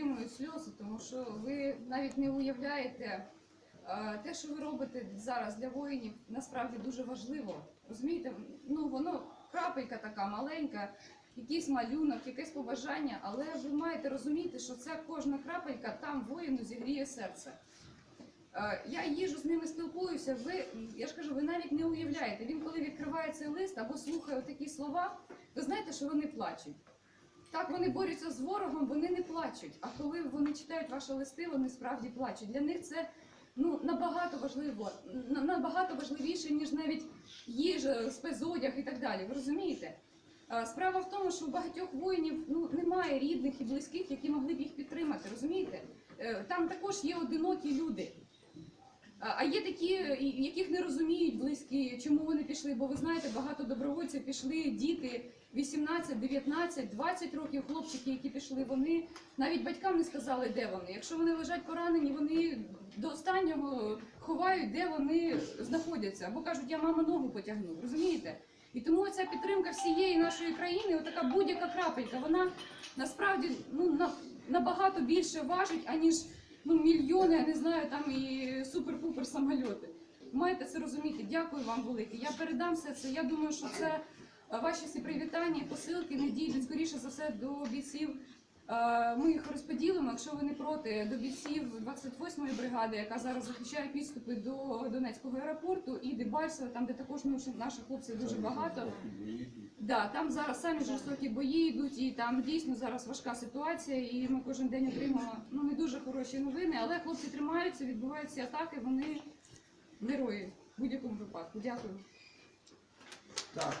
стримую сльози, тому що ви навіть не уявляєте е, те, що ви робите зараз для воїнів, насправді дуже важливо. Розумієте, ну воно крапелька така маленька, якийсь малюнок, якесь побажання, але ви маєте розуміти, що ця кожна крапелька там воїну зігріє серце. Е, Я їжу з ними спілкуюся. Ви я ж кажу, ви навіть не уявляєте. Він коли відкриває цей лист або слухає такі слова, ви знаєте, що вони плачуть. Так, вони борються з ворогом, вони не плачуть. А коли вони читають ваші листи, вони справді плачуть. Для них це ну набагато важливо, на- набагато важливіше, ніж навіть їжа, спецодяг і так далі. Ви розумієте? Справа в тому, що у багатьох воїнів ну немає рідних і близьких, які могли б їх підтримати. Розумієте? Е, Там також є одинокі люди. А є такі, яких не розуміють близькі, чому вони пішли. Бо ви знаєте, багато добровольців пішли, діти 18, 19, 20 років, хлопчики, які пішли, вони навіть батькам не сказали, де вони. Якщо вони лежать поранені, вони до останнього ховають, де вони знаходяться. Або кажуть, я мама ногу потягну. Розумієте? І тому ця підтримка всієї нашої країни, отака будь-яка крапелька, вона насправді ну на, набагато більше важить, аніж ну мільйони, я не знаю, там і супер-пупер самольоти. Маєте це розуміти. Дякую вам велике. Я передам все це. Я думаю, що це е, ваші всі привітання, посилки не скоріше за все до бійців. Е, Ми їх розподілимо, якщо ви не проти, до бійців 28-ї бригади, яка зараз захищає підступи до Донецького аеропорту, і Дебальцево, там де також наших хлопців дуже багато. Да, там зараз самі жорстокі бої йдуть, і там дійсно зараз важка ситуація. І ми кожен день отримуємо ну не дуже хороші новини, але хлопці тримаються, відбуваються атаки. Вони герої в будь-якому випадку. Дякую. Так.